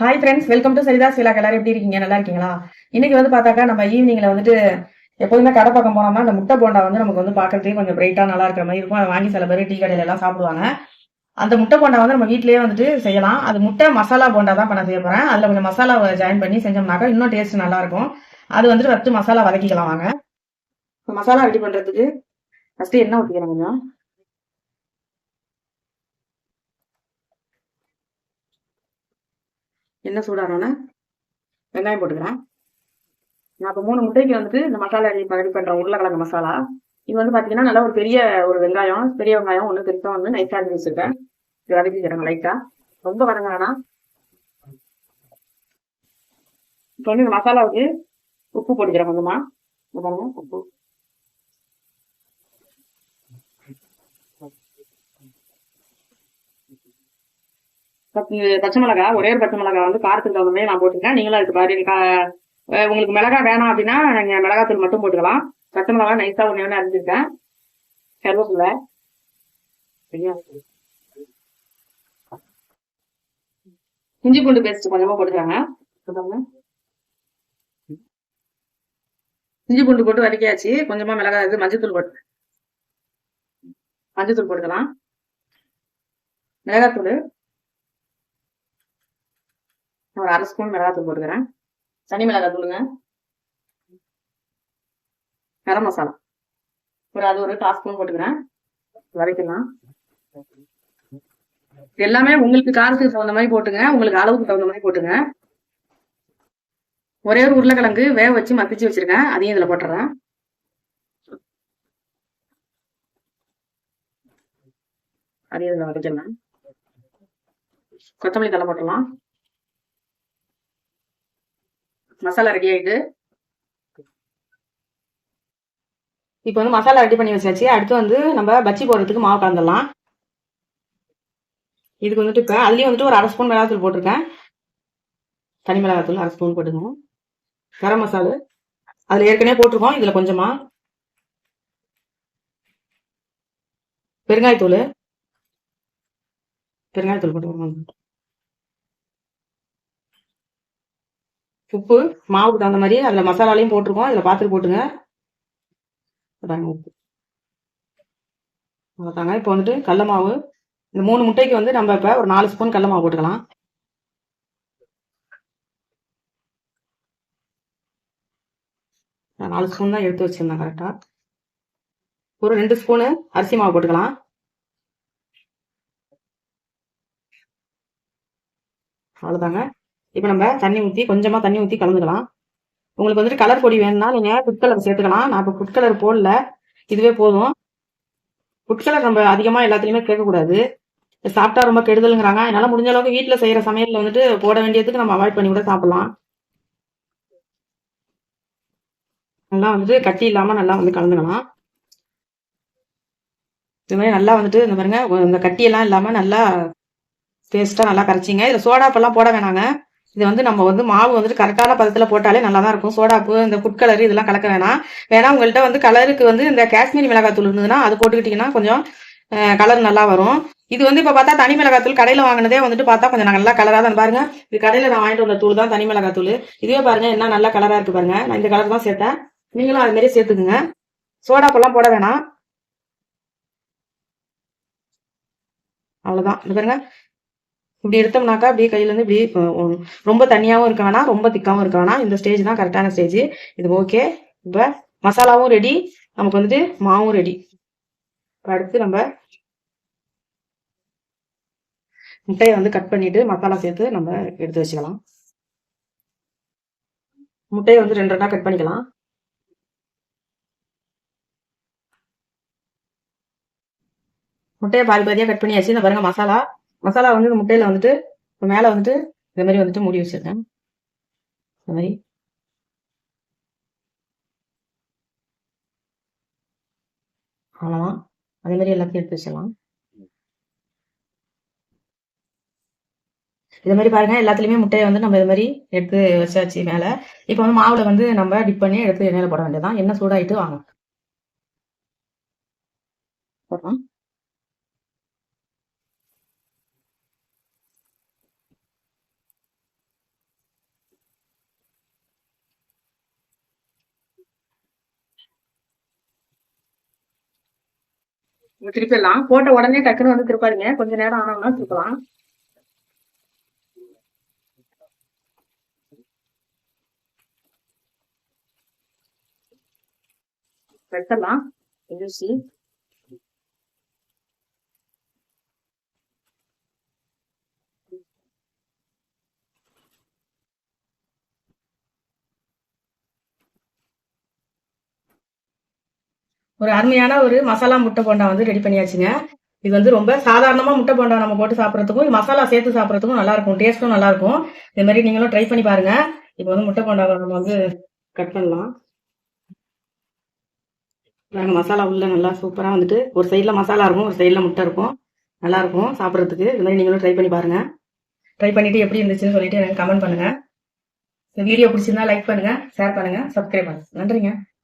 Hi friends welcome to Saritha சிலாக் எல்லாரும் எப்படி இருக்கீங்க? நல்லா இருக்கீங்களா? இன்னைக்கு வந்து பார்த்தாக்கா நம்ம ஈவினிங்ல வந்துட்டு எப்போதுமே கடை பக்கம் போனோம்னா அந்த முட்டை போண்டா வந்து நமக்கு வந்து பார்க்கறதுக்கு கொஞ்சம் பிரைட்டா நல்லா இருக்கிற மாதிரி இருக்கும். அதை வாங்கி சில பேர் டீ கடையில எல்லாம் சாப்பிடுவாங்க. அந்த முட்டை போண்டா வந்து நம்ம வீட்லயே வந்துட்டு செய்யலாம். அது முட்டை மசாலா போண்டா தான் பண்ண செய்ய போறேன். அதுல கொஞ்சம் மசாலா ஜாயின் பண்ணி செஞ்சோம்னாக்கா இன்னும் டேஸ்ட் நல்லா இருக்கும். அது வந்துட்டு ஃபர்ஸ்ட் மசாலா வதக்கிக்கலாம் வாங்க. மசாலா ரெடி பண்றதுக்கு ஃபர்ஸ்ட் எண்ணெய் ஊற்றிக்கிறேன் கொஞ்சம்? என்ன சூடானோன்னே வெங்காயம் போட்டுக்கிறேன். நான் இப்போ மூணு முட்டைக்கு வந்துட்டு இந்த மசாலா ரெடி ரெடி பண்ணுற உருளைக்கிழங்கு மசாலா. இது வந்து பார்த்தீங்கன்னா நல்லா ஒரு பெரிய ஒரு வெங்காயம் பெரிய வெங்காயம் ஒன்று திருத்தம் வந்து நைட்டாக அரிஞ்சு வச்சுருக்கேன் இது வதக்கிக்கிறேங்க லைட்டாக ரொம்ப வதங்க வேணாம். இப்போ வந்து இந்த மசாலாவுக்கு உப்பு போட்டுக்கிறேன் கொஞ்சமாக பாருங்க உப்பு. பச்சை மிளகா ஒரே ஒரு பச்சை மிளகா வந்து காரத்துக்கு தகுந்த மாதிரி நான் போட்டிருக்கேன் நீங்களும் அதுக்கு பாரு உங்களுக்கு மிளகா வேணாம் அப்படின்னா நீங்கள் மிளகாத்தூள் மட்டும் போட்டுக்கலாம். பச்சை மிளகா நைஸாக ஒண்ணு ஒன்று அரிஞ்சிருக்கேன். கருவேப்பிலை. சரியா? இஞ்சி பூண்டு பேஸ்ட் கொஞ்சமாக போட்டுக்கிறாங்க இஞ்சி பூண்டு போட்டு வதக்கியாச்சு. கொஞ்சமா மிளகாய் இது மஞ்சத்தூள் போட்டு மஞ்சத்தூள் போட்டுக்கலாம். மிளகாத்தூள். ஒரு அரை ஸ்பூன் மிளகாத்தூள் போட்டுக்கிறேன். சனி மிளகாய் தூளுங்க. கரம் மசாலா. ஒரு அது ஒரு கால் ஸ்பூன் போட்டுக்கிறேன். வரைக்கலாம் எல்லாமே உங்களுக்கு காரத்துக்கு தகுந்த மாதிரி போட்டுங்க. உங்களுக்கு அளவுக்கு தகுந்த மாதிரி போட்டுங்க. ஒரே ஒரு உருளைக்கிழங்கு வேக வச்சு மத்திச்சு வச்சிருக்கேன். அதையும் இதுல போட்டுறேன். அதையும் இதுல வதக்கலாம் கொத்தமல்லி தலை போட்டலாம் மசாலா ரெடி ஆயிட்டு. இப்போ வந்து மசாலா ரெடி பண்ணி வச்சாச்சு. அடுத்து வந்து நம்ம பச்சி போடுறதுக்கு மாவு கலந்துடலாம். இதுக்கு வந்துட்டு இப்போ அதுலயும் வந்துட்டு ஒரு அரை ஸ்பூன் மிளகாத்தூள் போட்டிருக்கேன். தனி மிளகாத்தூள் அரை ஸ்பூன் போட்டுக்கணும் கரம் மசாலு. அதுல ஏற்கனவே போட்டிருக்கோம். இதுல கொஞ்சமா. பெருங்காயத்தூள். பெருங்காயத்தூள் போட்டுக்கோங்க. உப்பு மாவுக்கு தகுந்த மாதிரி அதுல மசாலாலையும் போட்டிருக்கோம். இதுல பார்த்துட்டு போட்டுங்க. அதாங்க உப்பு. அவ்வளோதாங்க இப்போ வந்துட்டு கடல மாவு. இந்த மூணு முட்டைக்கு வந்து நம்ம இப்போ ஒரு நாலு ஸ்பூன் கடல மாவு போட்டுக்கலாம். நான் நாலு ஸ்பூன் தான் எடுத்து வச்சிருந்தேன் கரெக்டாக ஒரு ரெண்டு ஸ்பூனு அரிசி மாவு போட்டுக்கலாம். அவ்வளோதாங்க இப்போ நம்ம தண்ணி ஊற்றி கொஞ்சமாக தண்ணி ஊற்றி கலந்துக்கலாம். உங்களுக்கு வந்துட்டு கலர் பொடி வேணும்னா நீங்கள் ஃபுட் கலர் சேர்த்துக்கலாம். நான் இப்போ ஃபுட் கலர் போடல. இதுவே போதும். ஃபுட் கலர் நம்ம அதிகமாக எல்லாத்துலேயுமே கேட்கக்கூடாது. சாப்பிட்டா ரொம்ப கெடுதலுங்கிறாங்க. அதனால முடிஞ்ச அளவுக்கு வீட்டில் செய்கிற சமையலில் வந்துட்டு போட வேண்டியதுக்கு நம்ம அவாய்ட் பண்ணி கூட சாப்பிடலாம். நல்லா வந்துட்டு கட்டி இல்லாமல் நல்லா வந்து கலந்துக்கலாம். இது மாதிரி நல்லா வந்துட்டு இந்த பாருங்க இந்த கட்டியெல்லாம் இல்லாமல் நல்லா டேஸ்ட்டாக நல்லா கரைச்சிங்க. இதில் சோடாப்பெல்லாம் போட வேணாங்க. இது வந்து நம்ம வந்து மாவு வந்துட்டு கரெக்டான பதத்தில் போட்டாலே நல்லா தான் இருக்கும் சோடாப்பு இந்த ஃபுட் கலர் இதெல்லாம் கலக்க வேணாம். வேணா உங்கள்கிட்ட வந்து கலருக்கு வந்து இந்த காஷ்மீரி மிளகாத்தூள் இருந்ததுன்னா அது போட்டுக்கிட்டிங்கன்னா கொஞ்சம் கலர் நல்லா வரும். இது வந்து இப்போ பார்த்தா தனி மிளகாத்தூள் கடையில் வாங்கினதே வந்துட்டு பார்த்தா கொஞ்சம் நல்லா கலராக தான் பாருங்க இது கடையில் நான் வாங்கிட்டு வந்த தூள் தான் தனி மிளகாத்தூள் இதுவே பாருங்க என்ன நல்லா கலராக இருக்கு பாருங்க. நான் இந்த கலர் தான் சேர்த்தேன். நீங்களும் அது மாதிரி சேர்த்துக்குங்க. சோடாப்பெல்லாம் போட வேணாம். அவ்வளோதான் இது பாருங்க இப்படி எடுத்தோம்னாக்கா அப்படியே கையிலேருந்து இப்படி ரொம்ப தண்ணியாகவும் இருக்க வேணாம் ரொம்ப திக்காவும் இருக்க வேணாம் இந்த ஸ்டேஜ் தான் கரெக்டான ஸ்டேஜ் இது ஓகே இப்போ மசாலாவும் ரெடி நமக்கு வந்துட்டு மாவும் ரெடி அடுத்து நம்ம முட்டையை வந்து கட் பண்ணிட்டு மசாலா சேர்த்து நம்ம எடுத்து வச்சுக்கலாம். முட்டையை வந்து ரெண்டு ரெண்டா கட் பண்ணிக்கலாம். முட்டையை பாதி பாதியா கட் பண்ணியாச்சு. இந்த பாருங்க மசாலா மசாலா வந்து இந்த முட்டையில வந்துட்டு இப்ப மேல வந்துட்டு இந்த மாதிரி வந்துட்டு மூடி வச்சிருக்கேன். இந்த மாதிரி. அவ்வளோதான் அதே மாதிரி எல்லாத்தையும் எடுத்து வச்சிடலாம். இது மாதிரி பாருங்க எல்லாத்துலயுமே முட்டையை வந்து நம்ம இது மாதிரி எடுத்து வச்சாச்சு மேல. இப்போ வந்து மாவுல வந்து நம்ம டிப் பண்ணி எடுத்து எண்ணெயில போட வேண்டியதான் எண்ணெய் சூடாயிட்டு வாங்க. போடலாம். திருப்பிடலாம். போட்ட உடனே டக்குன்னு வந்து திருப்பாதீங்க. கொஞ்ச நேரம் ஆனோம்னா திருப்பலாம். வெட்டலாம் எதிர்ச்சி ஒரு அருமையான ஒரு மசாலா முட்டை போண்டா வந்து ரெடி பண்ணியாச்சுங்க. இது வந்து ரொம்ப சாதாரணமாக முட்டை போண்டா நம்ம போட்டு சாப்பிட்றதுக்கும் இது மசாலா சேர்த்து சாப்பிட்றதுக்கும் நல்லா இருக்கும் டேஸ்ட்டும் நல்லாயிருக்கும். இது மாதிரி நீங்களும் ட்ரை பண்ணி பாருங்க. இப்போ வந்து முட்டை போண்டாவை நம்ம வந்து கட் பண்ணலாம். நாங்கள் மசாலா உள்ள நல்லா சூப்பராக வந்துட்டு ஒரு சைடில் மசாலா இருக்கும் ஒரு சைடில் முட்டை இருக்கும். நல்லாயிருக்கும் சாப்பிட்றதுக்கு. இது மாதிரி நீங்களும் ட்ரை பண்ணி பாருங்கள் ட்ரை பண்ணிவிட்டு எப்படி இருந்துச்சுன்னு சொல்லிட்டு எனக்கு கமெண்ட் பண்ணுங்கள் இந்த வீடியோ பிடிச்சிருந்தா லைக் பண்ணுங்கள் ஷேர் பண்ணுங்கள் சப்ஸ்கிரைப் பண்ணுங்கள் நன்றிங்க.